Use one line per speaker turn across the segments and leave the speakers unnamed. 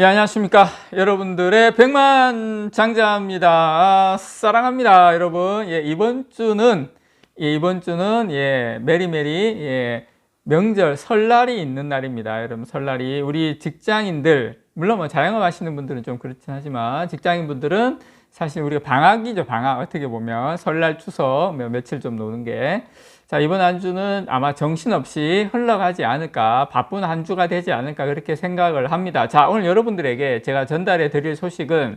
예, 안녕하십니까. 여러분들의 백만 장자입니다. 아, 사랑합니다. 여러분. 예, 이번 주는, 예, 이번 주는, 예, 메리메리, 예, 명절, 설날이 있는 날입니다. 여러분, 설날이 우리 직장인들, 물론 뭐 자영업 하시는 분들은 좀 그렇긴 하지만 직장인 분들은 사실 우리가 방학이죠, 방학. 어떻게 보면 설날 추석 몇- 며칠 좀 노는 게. 자, 이번 한 주는 아마 정신없이 흘러가지 않을까, 바쁜 한 주가 되지 않을까, 그렇게 생각을 합니다. 자, 오늘 여러분들에게 제가 전달해 드릴 소식은,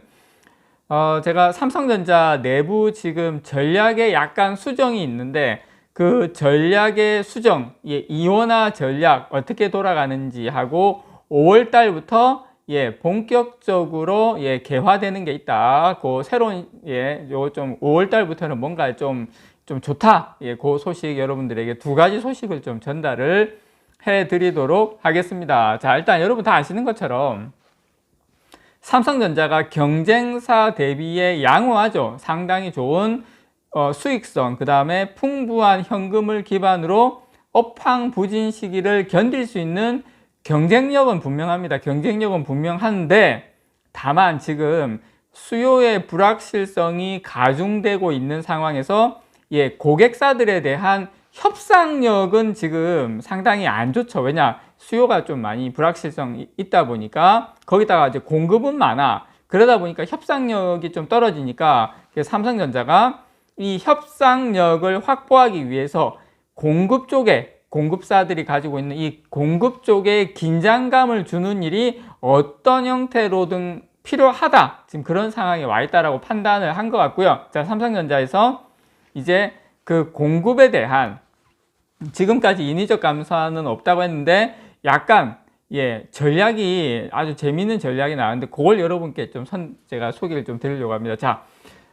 어, 제가 삼성전자 내부 지금 전략에 약간 수정이 있는데, 그 전략의 수정, 예, 이원화 전략 어떻게 돌아가는지 하고, 5월 달부터 예, 본격적으로 예, 개화되는 게 있다. 그 새로운 예, 요좀 5월 달부터는 뭔가 좀 좀 좋다. 예, 그 소식 여러분들에게 두 가지 소식을 좀 전달을 해 드리도록 하겠습니다. 자, 일단 여러분 다 아시는 것처럼 삼성전자가 경쟁사 대비에 양호하죠. 상당히 좋은 어, 수익성, 그 다음에 풍부한 현금을 기반으로 업황 부진 시기를 견딜 수 있는 경쟁력은 분명합니다. 경쟁력은 분명한데 다만 지금 수요의 불확실성이 가중되고 있는 상황에서 예, 고객사들에 대한 협상력은 지금 상당히 안 좋죠. 왜냐? 수요가 좀 많이 불확실성이 있다 보니까 거기다가 이제 공급은 많아. 그러다 보니까 협상력이 좀 떨어지니까 삼성전자가 이 협상력을 확보하기 위해서 공급 쪽에 공급사들이 가지고 있는 이 공급 쪽에 긴장감을 주는 일이 어떤 형태로든 필요하다. 지금 그런 상황에 와 있다라고 판단을 한 것 같고요. 자, 삼성전자에서 이제 그 공급에 대한 지금까지 인위적 감소는 없다고 했는데 약간 예 전략이 아주 재미있는 전략이 나왔는데 그걸 여러분께 좀 선, 제가 소개를 좀 드리려고 합니다. 자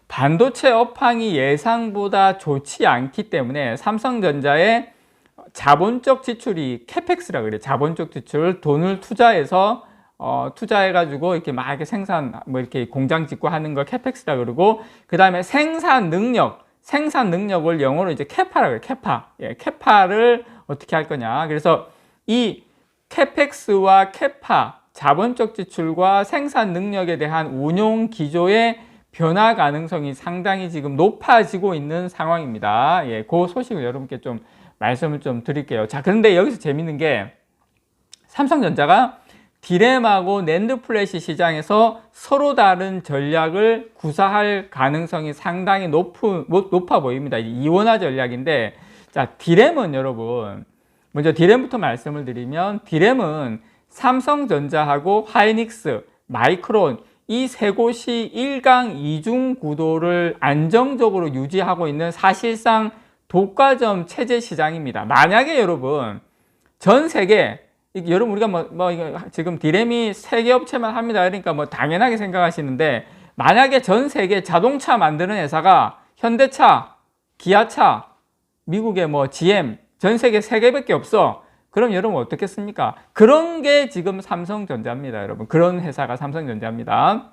반도체 업황이 예상보다 좋지 않기 때문에 삼성전자의 자본적 지출이 캐펙스라 그래요. 자본적 지출 돈을 투자해서 어, 투자해가지고 이렇게 막 이렇게 생산 뭐 이렇게 공장 짓고 하는 걸 캐펙스라 그러고 그 다음에 생산 능력 생산 능력을 영어로 이제 캐파라 그래요. 캐파. 예, 캐파를 어떻게 할 거냐. 그래서 이 캐펙스와 캐파, 자본적 지출과 생산 능력에 대한 운용 기조의 변화 가능성이 상당히 지금 높아지고 있는 상황입니다. 예, 그 소식을 여러분께 좀 말씀을 좀 드릴게요. 자, 그런데 여기서 재밌는 게 삼성전자가 디램하고 낸드 플래시 시장에서 서로 다른 전략을 구사할 가능성이 상당히 높은, 높아 보입니다. 이원화 전략인데, 자, 디램은 여러분, 먼저 디램부터 말씀을 드리면, 디램은 삼성전자하고 하이닉스, 마이크론, 이 세 곳이 1강 2중 구도를 안정적으로 유지하고 있는 사실상 독과점 체제 시장입니다. 만약에 여러분, 전 세계 여러분 우리가 뭐, 뭐 지금 디램이 세계 업체만 합니다. 그러니까 뭐 당연하게 생각하시는데 만약에 전 세계 자동차 만드는 회사가 현대차, 기아차, 미국의 뭐 GM 전 세계 세 개밖에 없어. 그럼 여러분 어떻겠습니까? 그런 게 지금 삼성전자입니다, 여러분. 그런 회사가 삼성전자입니다.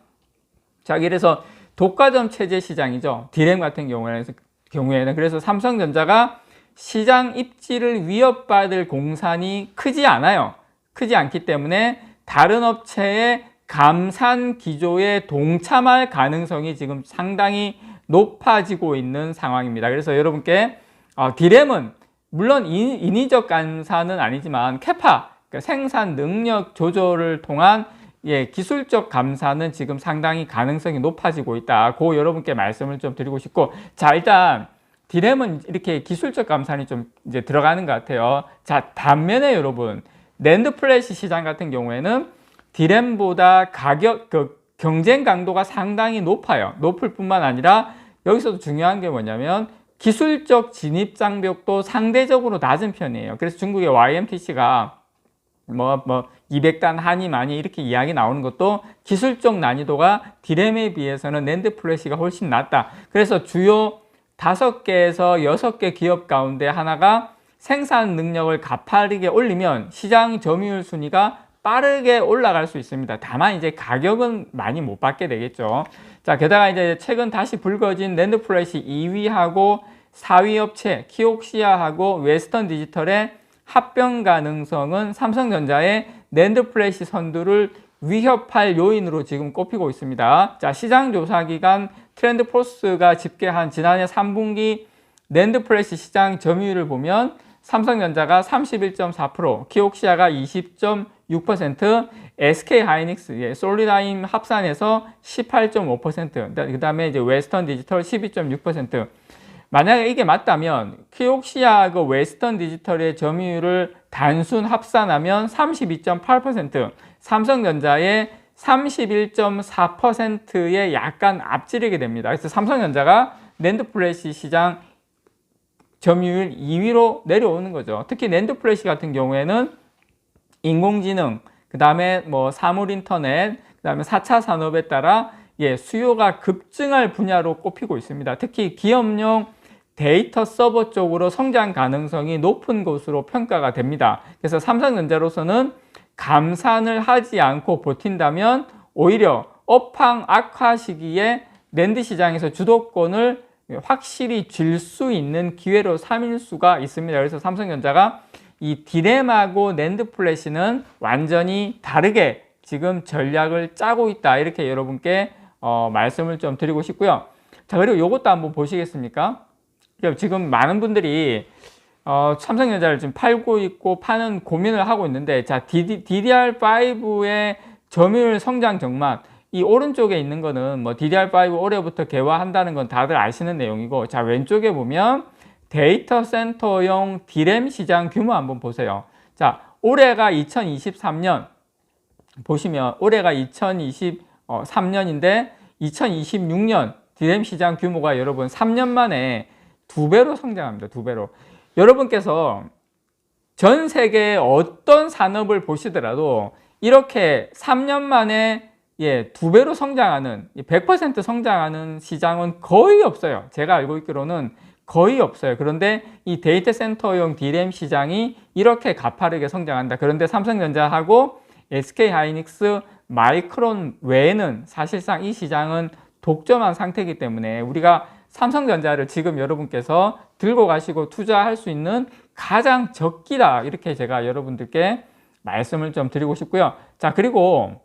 자, 그래서 독과점 체제 시장이죠. 디램 같은 경우에는 그래서 삼성전자가 시장 입지를 위협받을 공산이 크지 않아요. 크지 않기 때문에 다른 업체의 감산 기조에 동참할 가능성이 지금 상당히 높아지고 있는 상황입니다. 그래서 여러분께 어, 디램은 물론 인, 위적 감산은 아니지만 캐파 그러니까 생산 능력 조절을 통한 예, 기술적 감사는 지금 상당히 가능성이 높아지고 있다. 고 여러분께 말씀을 좀 드리고 싶고 자 일단 디램은 이렇게 기술적 감산이 좀 이제 들어가는 것 같아요. 자, 반면에 여러분, 랜드 플래시 시장 같은 경우에는 디램보다 가격, 그 경쟁 강도가 상당히 높아요. 높을 뿐만 아니라 여기서도 중요한 게 뭐냐면 기술적 진입 장벽도 상대적으로 낮은 편이에요. 그래서 중국의 YMTC가 뭐, 뭐, 200단 한이 많이 이렇게 이야기 나오는 것도 기술적 난이도가 디램에 비해서는 랜드 플래시가 훨씬 낮다. 그래서 주요 다섯 개에서 여섯 개 기업 가운데 하나가 생산 능력을 가파르게 올리면 시장 점유율 순위가 빠르게 올라갈 수 있습니다. 다만 이제 가격은 많이 못 받게 되겠죠. 자, 게다가 이제 최근 다시 불거진 랜드 플래시 2위하고 4위 업체 키옥시아하고 웨스턴 디지털의 합병 가능성은 삼성전자의 랜드 플래시 선두를 위협할 요인으로 지금 꼽히고 있습니다. 자, 시장 조사 기관 트렌드 포스가 집계한 지난해 3분기 낸드 플래시 시장 점유율을 보면 삼성전자가 31.4%, 키옥시아가 20.6%, SK 하이닉스, 예, 솔리다임 합산해서 18.5%, 그 다음에 이제 웨스턴 디지털 12.6%. 만약에 이게 맞다면 키옥시아 그 웨스턴 디지털의 점유율을 단순 합산하면 32.8%, 삼성전자의 31.4%에 약간 앞지르게 됩니다. 그래서 삼성전자가 낸드 플래시 시장 점유율 2위로 내려오는 거죠. 특히 낸드 플래시 같은 경우에는 인공지능, 그 다음에 뭐 사물 인터넷, 그 다음에 4차 산업에 따라 예, 수요가 급증할 분야로 꼽히고 있습니다. 특히 기업용 데이터 서버 쪽으로 성장 가능성이 높은 것으로 평가가 됩니다. 그래서 삼성전자로서는 감산을 하지 않고 버틴다면 오히려 업황 악화 시기에 랜드 시장에서 주도권을 확실히 쥘수 있는 기회로 삼을 수가 있습니다. 그래서 삼성전자가 이 디램하고 낸드 플래시는 완전히 다르게 지금 전략을 짜고 있다. 이렇게 여러분께 어, 말씀을 좀 드리고 싶고요. 자, 그리고 이것도 한번 보시겠습니까? 그러니까 지금 많은 분들이 어, 삼성전자를 지금 팔고 있고 파는 고민을 하고 있는데 자 DDR5의 점유율 성장 정말 이 오른쪽에 있는 거는 뭐 DDR5 올해부터 개화한다는 건 다들 아시는 내용이고 자 왼쪽에 보면 데이터 센터용 디램 시장 규모 한번 보세요. 자 올해가 2023년 보시면 올해가 2023년인데 2026년 디램 시장 규모가 여러분 3년 만에 두 배로 성장합니다. 두 배로. 여러분께서 전 세계 어떤 산업을 보시더라도 이렇게 3년 만에 예, 두 배로 성장하는 100% 성장하는 시장은 거의 없어요. 제가 알고 있기로는 거의 없어요. 그런데 이 데이터 센터용 D램 시장이 이렇게 가파르게 성장한다. 그런데 삼성전자하고 SK 하이닉스, 마이크론 외에는 사실상 이 시장은 독점한 상태이기 때문에 우리가 삼성전자를 지금 여러분께서 들고 가시고 투자할 수 있는 가장 적기다. 이렇게 제가 여러분들께 말씀을 좀 드리고 싶고요. 자, 그리고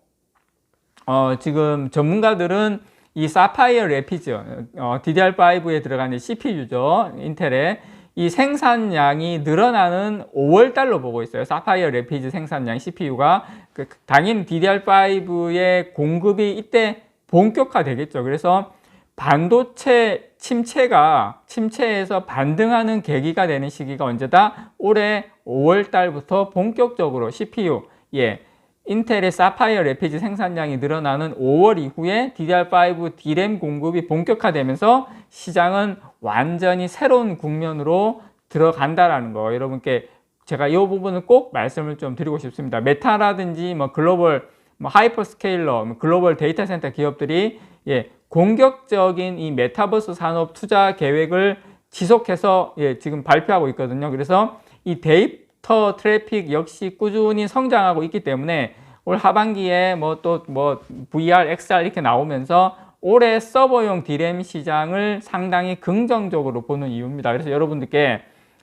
어, 지금 전문가들은 이 사파이어 레피즈, 어, DDR5에 들어가는 CPU죠. 인텔의 이 생산량이 늘어나는 5월 달로 보고 있어요. 사파이어 레피즈 생산량 CPU가 그, 당연 DDR5의 공급이 이때 본격화 되겠죠. 그래서 반도체 침체가 침체에서 반등하는 계기가 되는 시기가 언제다? 올해 5월 달부터 본격적으로 CPU 예 인텔의 사파이어 레피지 생산량이 늘어나는 5월 이후에 DDR5 D램 공급이 본격화되면서 시장은 완전히 새로운 국면으로 들어간다라는 거 여러분께 제가 이 부분을 꼭 말씀을 좀 드리고 싶습니다. 메타라든지 뭐 글로벌 뭐 하이퍼스케일러, 뭐 글로벌 데이터 센터 기업들이 예, 공격적인 이 메타버스 산업 투자 계획을 지속해서 예, 지금 발표하고 있거든요. 그래서 이 데이터 트래픽 역시 꾸준히 성장하고 있기 때문에 올 하반기에 뭐또뭐 VR, XR 이렇게 나오면서 올해 서버용 디램 시장을 상당히 긍정적으로 보는 이유입니다. 그래서 여러분들께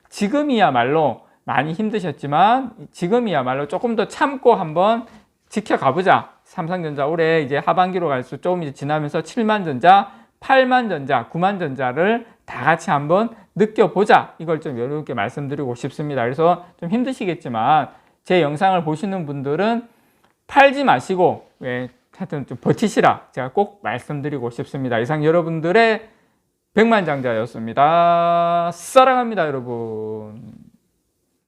지금이야말로 많이 힘드셨지만 지금이야말로 조금 더 참고 한번 지켜가보자. 삼성전자 올해 이제 하반기로 갈수록 조금 이제 지나면서 7만 전자, 8만 전자, 9만 전자를 다 같이 한번 느껴보자. 이걸 좀 여러분께 말씀드리고 싶습니다. 그래서 좀 힘드시겠지만 제 영상을 보시는 분들은 팔지 마시고 예, 하여튼 좀 버티시라. 제가 꼭 말씀드리고 싶습니다. 이상 여러분들의 백만장자였습니다. 사랑합니다, 여러분.